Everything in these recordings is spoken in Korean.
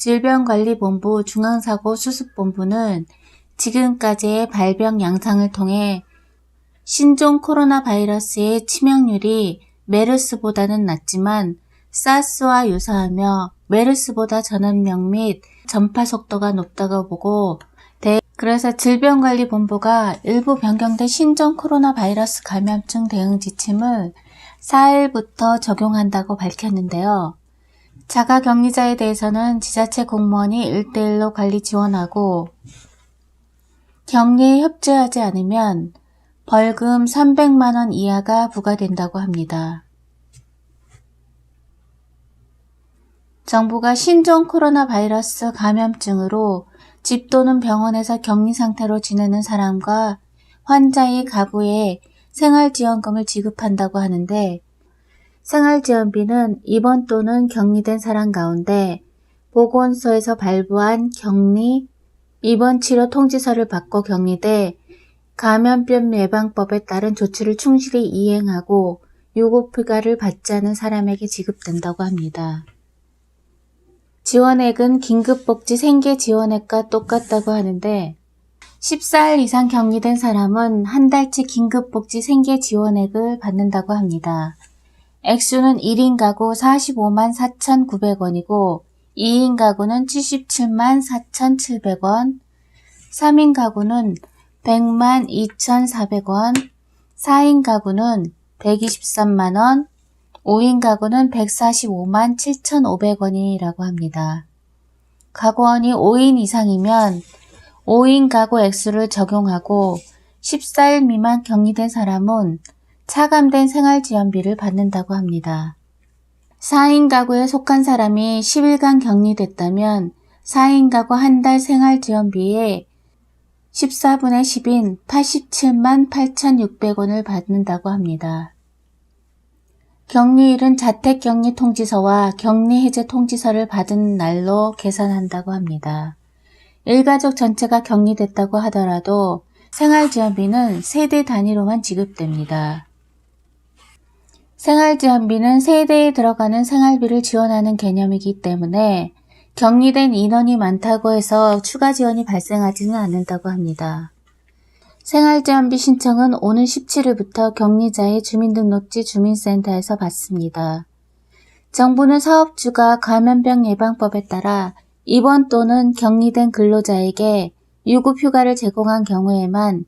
질병관리본부 중앙사고수습본부는 지금까지의 발병 양상을 통해 신종 코로나 바이러스의 치명률이 메르스보다는 낮지만 사스와 유사하며 메르스보다 전염력 및 전파 속도가 높다고 보고 대- 그래서 질병관리본부가 일부 변경된 신종 코로나 바이러스 감염증 대응 지침을 4일부터 적용한다고 밝혔는데요. 자가 격리자에 대해서는 지자체 공무원이 1대1로 관리 지원하고 격리에 협조하지 않으면 벌금 300만원 이하가 부과된다고 합니다. 정부가 신종 코로나 바이러스 감염증으로 집 또는 병원에서 격리 상태로 지내는 사람과 환자의 가구에 생활지원금을 지급한다고 하는데 생활지원비는 입원 또는 격리된 사람 가운데 보건소에서 발부한 격리, 입원 치료 통지서를 받고 격리돼 감염병 예방법에 따른 조치를 충실히 이행하고 요구표가를 받지 않은 사람에게 지급된다고 합니다. 지원액은 긴급복지 생계지원액과 똑같다고 하는데 14일 이상 격리된 사람은 한 달치 긴급복지 생계지원액을 받는다고 합니다. 액수는 1인 가구 45만 4,900원이고 2인 가구는 77만 4,700원, 3인 가구는 100만 2,400원, 4인 가구는 123만원, 5인 가구는 145만 7,500원이라고 합니다. 가구원이 5인 이상이면 5인 가구 액수를 적용하고 14일 미만 격리된 사람은 차감된 생활지원비를 받는다고 합니다. 4인 가구에 속한 사람이 10일간 격리됐다면 4인 가구 한 달 생활지원비에 14분의 10인 87만 8,600원을 받는다고 합니다. 격리일은 자택격리 통지서와 격리해제 통지서를 받은 날로 계산한다고 합니다. 일가족 전체가 격리됐다고 하더라도 생활지원비는 세대 단위로만 지급됩니다. 생활지원비는 세대에 들어가는 생활비를 지원하는 개념이기 때문에 격리된 인원이 많다고 해서 추가 지원이 발생하지는 않는다고 합니다. 생활지원비 신청은 오는 17일부터 격리자의 주민등록지 주민센터에서 받습니다. 정부는 사업주가 감염병 예방법에 따라 입원 또는 격리된 근로자에게 유급휴가를 제공한 경우에만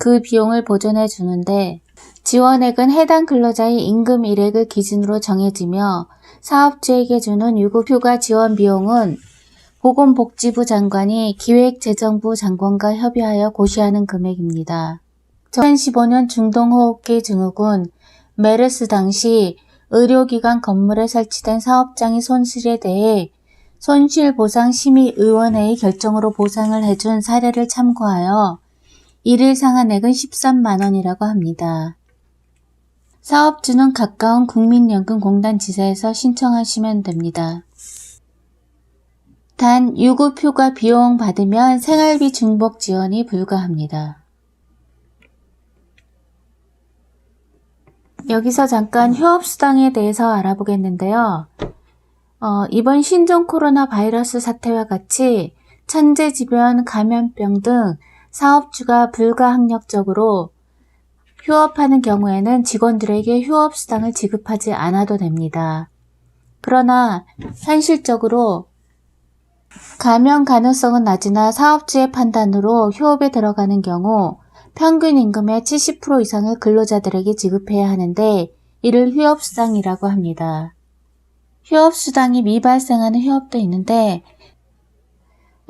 그 비용을 보존해 주는데 지원액은 해당 근로자의 임금 일액을 기준으로 정해지며 사업주에게 주는 유급휴가 지원 비용은 보건복지부 장관이 기획재정부 장관과 협의하여 고시하는 금액입니다. 2015년 중동호흡기 증후군 메르스 당시 의료기관 건물에 설치된 사업장의 손실에 대해 손실보상심의위원회의 결정으로 보상을 해준 사례를 참고하여 일일 상한액은 13만원이라고 합니다. 사업주는 가까운 국민연금공단 지사에서 신청하시면 됩니다. 단 유급휴가 비용 받으면 생활비 중복 지원이 불가합니다. 여기서 잠깐 휴업수당에 대해서 알아보겠는데요. 어, 이번 신종 코로나 바이러스 사태와 같이 천재지변, 감염병 등 사업주가 불가항력적으로 휴업하는 경우에는 직원들에게 휴업수당을 지급하지 않아도 됩니다. 그러나 현실적으로 감염 가능성은 낮으나 사업주의 판단으로 휴업에 들어가는 경우 평균 임금의 70% 이상을 근로자들에게 지급해야 하는데 이를 휴업수당이라고 합니다. 휴업수당이 미발생하는 휴업도 있는데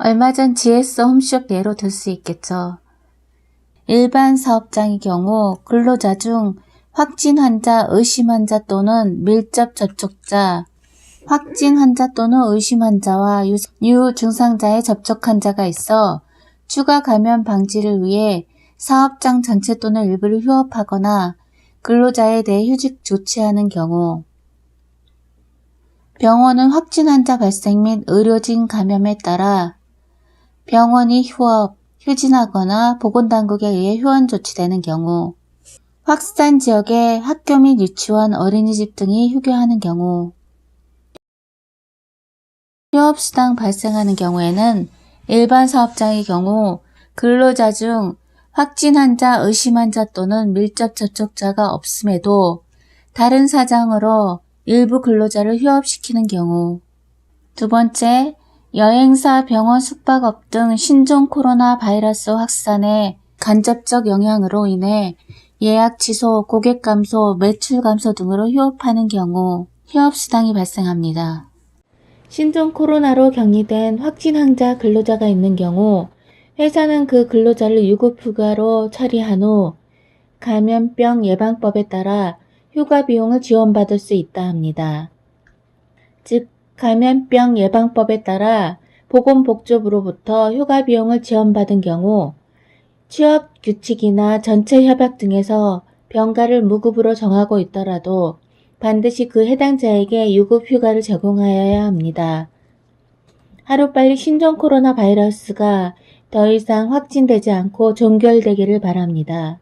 얼마 전 GS 홈쇼п 예로 들 수 있겠죠. 일반 사업장의 경우 근로자 중 확진 환자, 의심 환자 또는 밀접 접촉자, 확진 환자 또는 의심 환자와 유 증상자의 접촉 환자가 있어 추가 감염 방지를 위해 사업장 전체 또는 일부를 휴업하거나 근로자에 대해 휴직 조치하는 경우 병원은 확진 환자 발생 및 의료진 감염에 따라 병원이 휴업, 휴진하거나 보건당국에 의해 휴원 조치되는 경우 확산 지역에 학교 및 유치원, 어린이집 등이 휴교하는 경우 휴업수당 발생하는 경우에는 일반 사업장의 경우 근로자 중 확진 환자, 의심 환자 또는 밀접 접촉자가 없음에도 다른 사정으로 일부 근로자를 휴업시키는 경우. 두 번째, 여행사, 병원, 숙박업 등 신종 코로나 바이러스 확산의 간접적 영향으로 인해 예약 취소, 고객 감소, 매출 감소 등으로 휴업하는 경우 휴업수당이 발생합니다. 신종 코로나로 격리된 확진 환자 근로자가 있는 경우 회사는 그 근로자를 유급 휴가로 처리한 후 감염병 예방법에 따라 휴가 비용을 지원받을 수 있다 합니다. 즉, 감염병 예방법에 따라 보건복지부로부터 휴가 비용을 지원받은 경우 취업 규칙이나 전체 협약 등에서 병가를 무급으로 정하고 있더라도 반드시 그 해당자에게 유급 휴가를 제공하여야 합니다. 하루빨리 신종 코로나 바이러스가 더 이상 확진되지 않고 종결되기를 바랍니다.